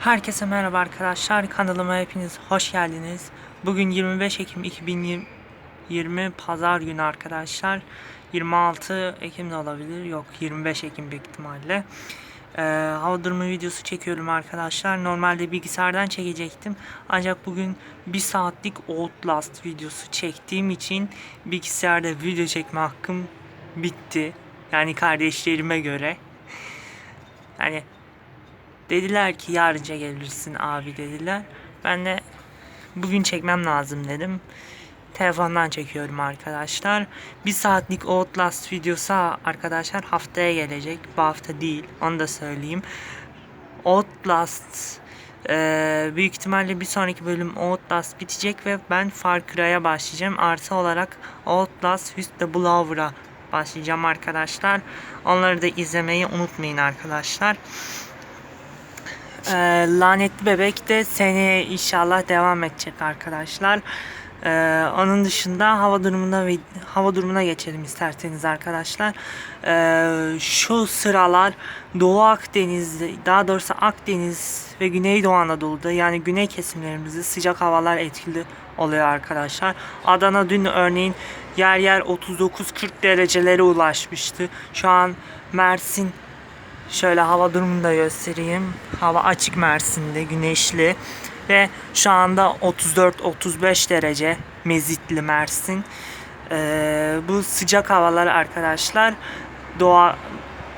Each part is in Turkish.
Herkese merhaba arkadaşlar. Kanalıma hepiniz hoş geldiniz. Bugün 25 Ekim 2020 Pazar günü arkadaşlar. 26 Ekim de olabilir. Yok 25 Ekim büyük ihtimalle. Ee, hava durumu videosu çekiyorum arkadaşlar. Normalde bilgisayardan çekecektim. Ancak bugün bir saatlik Outlast videosu çektiğim için bilgisayarda video çekme hakkım bitti. Yani kardeşlerime göre. Yani Dediler ki yarınca gelirsin abi dediler. Ben de bugün çekmem lazım dedim. Telefondan çekiyorum arkadaşlar. Bir saatlik Outlast videosu arkadaşlar haftaya gelecek. Bu hafta değil. Onu da söyleyeyim. Outlast eee, büyük ihtimalle bir sonraki bölüm Outlast bitecek ve ben Far Cry'a başlayacağım. Artı olarak Outlast the Blower'a başlayacağım arkadaşlar. Onları da izlemeyi unutmayın arkadaşlar. Ee, lanetli bebek de seneye inşallah devam edecek arkadaşlar. Ee, onun dışında hava durumuna hava durumuna geçelim isterseniz arkadaşlar. Ee, şu sıralar Doğu Akdeniz'de daha doğrusu Akdeniz ve Güneydoğu Anadolu'da yani güney kesimlerimizde sıcak havalar etkili oluyor arkadaşlar. Adana dün örneğin yer yer 39-40 derecelere ulaşmıştı. Şu an Mersin Şöyle hava durumunu da göstereyim. Hava açık Mersin'de, güneşli ve şu anda 34-35 derece mezitli Mersin. Ee, bu sıcak havalar arkadaşlar doğa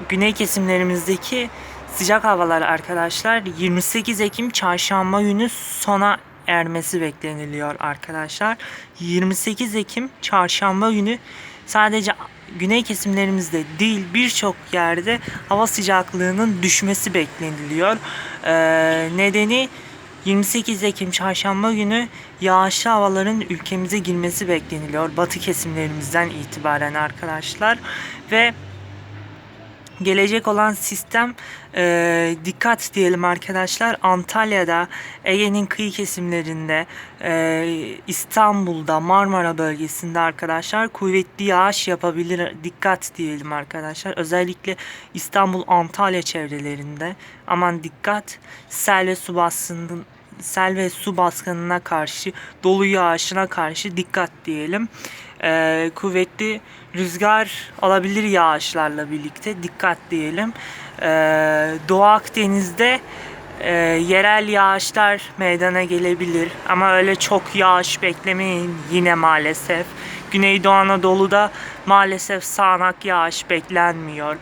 güney kesimlerimizdeki sıcak havalar arkadaşlar 28 Ekim çarşamba günü sona ermesi bekleniliyor arkadaşlar. 28 Ekim çarşamba günü sadece güney kesimlerimizde değil birçok yerde hava sıcaklığının düşmesi bekleniliyor. Ee, nedeni 28 Ekim çarşamba günü yağışlı havaların ülkemize girmesi bekleniliyor. Batı kesimlerimizden itibaren arkadaşlar ve gelecek olan sistem e, dikkat diyelim arkadaşlar Antalya'da Ege'nin kıyı kesimlerinde e, İstanbul'da Marmara bölgesinde arkadaşlar kuvvetli yağış yapabilir dikkat diyelim arkadaşlar. Özellikle İstanbul Antalya çevrelerinde. Aman dikkat sel ve su baskının sel ve su baskınına karşı dolu yağışına karşı dikkat diyelim e, kuvvetli rüzgar alabilir yağışlarla birlikte dikkat diyelim. E, Doğu Akdeniz'de e, yerel yağışlar meydana gelebilir ama öyle çok yağış beklemeyin yine maalesef. Güneydoğu Anadolu'da maalesef sağanak yağış beklenmiyor.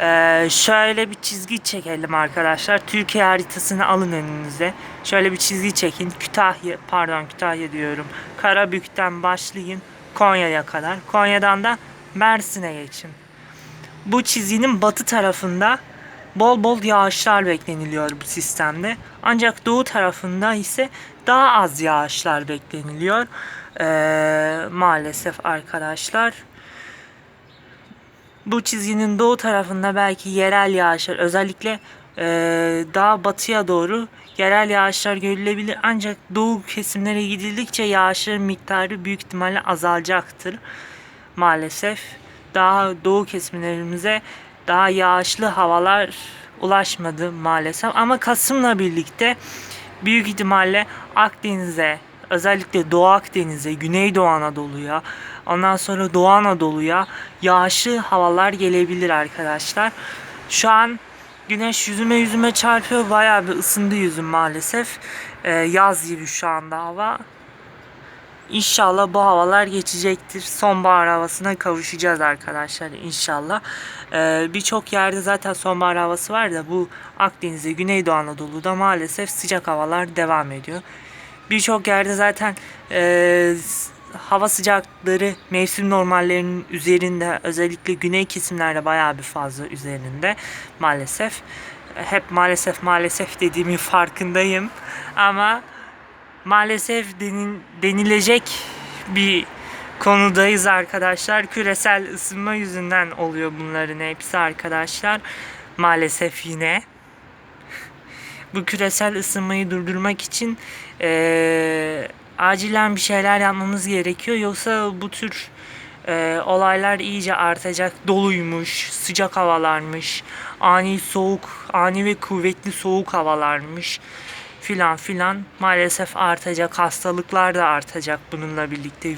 Ee, şöyle bir çizgi çekelim arkadaşlar. Türkiye haritasını alın önünüze. Şöyle bir çizgi çekin. Kütahya, pardon Kütahya diyorum. Karabük'ten başlayın. Konya'ya kadar. Konya'dan da Mersin'e geçin. Bu çizginin batı tarafında bol bol yağışlar bekleniliyor bu sistemde. Ancak doğu tarafında ise daha az yağışlar bekleniliyor. Ee, maalesef arkadaşlar. Bu çizginin doğu tarafında belki yerel yağışlar özellikle daha batıya doğru yerel yağışlar görülebilir. Ancak doğu kesimlere gidildikçe yağışların miktarı büyük ihtimalle azalacaktır. Maalesef daha doğu kesimlerimize daha yağışlı havalar ulaşmadı maalesef. Ama Kasım'la birlikte büyük ihtimalle Akdeniz'e özellikle Doğu Akdeniz'e, Güneydoğu Anadolu'ya, ondan sonra Doğu Anadolu'ya yağışlı havalar gelebilir arkadaşlar. Şu an güneş yüzüme yüzüme çarpıyor. Bayağı bir ısındı yüzüm maalesef. Ee, yaz gibi şu anda hava. İnşallah bu havalar geçecektir. Sonbahar havasına kavuşacağız arkadaşlar inşallah. Ee, Birçok yerde zaten sonbahar havası var da bu Akdeniz'de, Güneydoğu Anadolu'da maalesef sıcak havalar devam ediyor. Birçok yerde zaten e, hava sıcaklıkları mevsim normallerinin üzerinde özellikle güney kesimlerde bayağı bir fazla üzerinde maalesef. Hep maalesef maalesef dediğimin farkındayım ama maalesef denin, denilecek bir konudayız arkadaşlar. Küresel ısınma yüzünden oluyor bunların hepsi arkadaşlar. Maalesef yine bu küresel ısınmayı durdurmak için eee, acilen bir şeyler yapmamız gerekiyor. Yoksa bu tür eee, olaylar iyice artacak. Doluymuş, sıcak havalarmış. ani soğuk, ani ve kuvvetli soğuk havalarmış filan filan. Maalesef artacak, hastalıklar da artacak bununla birlikte.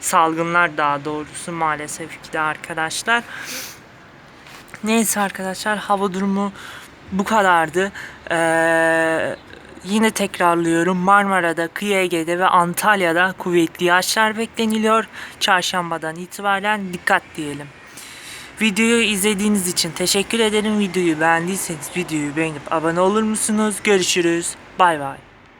Salgınlar daha doğrusu maalesef ki de arkadaşlar. Neyse arkadaşlar hava durumu bu kadardı. Ee, yine tekrarlıyorum Marmara'da, Kıyı Ege'de ve Antalya'da kuvvetli yağışlar bekleniliyor. Çarşambadan itibaren dikkat diyelim. Videoyu izlediğiniz için teşekkür ederim. Videoyu beğendiyseniz videoyu beğenip abone olur musunuz? Görüşürüz. Bay bay.